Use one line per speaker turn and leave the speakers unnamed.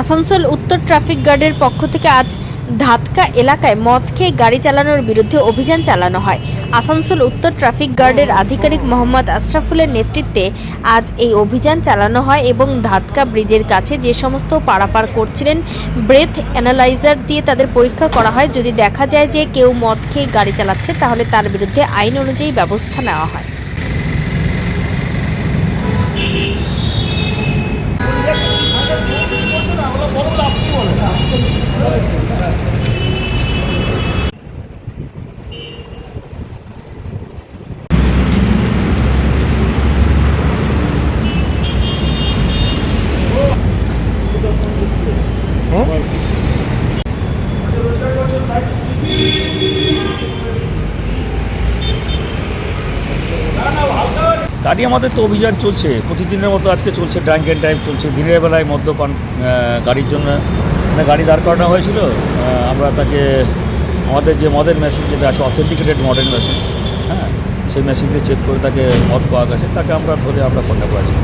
আসানসোল উত্তর ট্রাফিক গার্ডের পক্ষ থেকে আজ ধাতকা এলাকায় মদ খেয়ে গাড়ি চালানোর বিরুদ্ধে অভিযান চালানো হয়। আসানসোল উত্তর ট্রাফিক গার্ডের আধিকারিক মোহাম্মদ আশরাফুলের নেতৃত্বে আজ এই অভিযান চালানো হয় এবং ধাতকা ব্রিজের কাছে যে সমস্ত পারাপার করছিলেন ব্রেথ অ্যানালাইজার দিয়ে তাদের পরীক্ষা করা হয়। যদি দেখা যায় যে কেউ মদ খেয়ে গাড়ি চালাচ্ছে, তাহলে তার বিরুদ্ধে আইন অনুযায়ী ব্যবস্থা নেওয়া হয়।
গাড়ি আমাদের তো অভিযান চলছে, প্রতিদিনের মতো আজকে চলছে ড্রাঙ্ক অ্যান্ড ড্রাইভ চলছে, দিনের বেলায় মদ্যপান গাড়ির জন্য। মানে গাড়ি দাঁড় করানো হয়েছিল আমরা তাকে, আমাদের যে মদের মেশিন যেটা আছে অথেন্টিকেটেড মডার্ন মেশিন হ্যাঁ সেই মেশিন দিয়ে চেক করে তাকে মদ পাওয়া গেছে, তাকে আমরা ধরে আমরা কন্ট্যাক্ট করেছি।